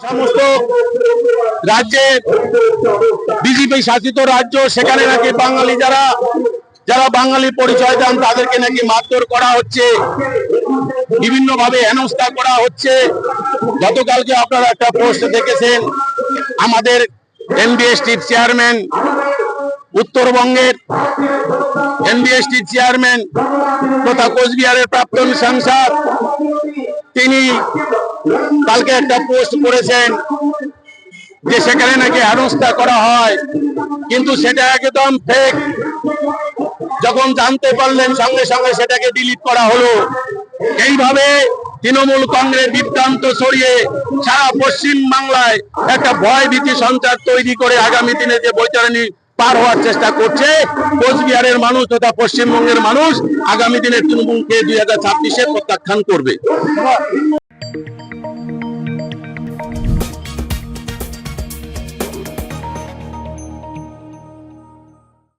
সমস্ত রাজ্যে বিজেপি শাসিত রাজ্য, সেখানে নাকি বাঙালি যারা যারা বাঙালি পরিচয় দেন, তাদেরকে নাকি মারধর করা হচ্ছে বিভিন্ন ভাবে হেনস্থা করা হচ্ছে। গতকালকে আপনারা একটা পোস্ট দেখেছেন, আমাদের এনবিএসটির চেয়ারম্যান, উত্তরবঙ্গের এনবিএসটির চেয়ারম্যান তথা কোচবিহারের প্রাক্তন সাংসদ, তিনি কালকে একটা পোস্ট করেছেন যে সেখানে নাকি হেনস্থা করা হয়, কিন্তু সেটা একদম ফেক যখন জানতে পারলেন, সঙ্গে সঙ্গে সেটাকে ডিলিট করা হলো। এইভাবে তৃণমূল কংগ্রেস বিভ্রান্ত ছড়িয়ে সারা পশ্চিম বাংলায় একটা ভয় ভীতি সঞ্চার তৈরি করে আগামী দিনে যে বৈতরণী পার হওয়ার চেষ্টা করছে, কোচবিহারের মানুষ তথা পশ্চিমবঙ্গের মানুষ আগামী দিনে তৃণমূলকে দুই হাজার ছাব্বিশে প্রত্যাখ্যান করবে।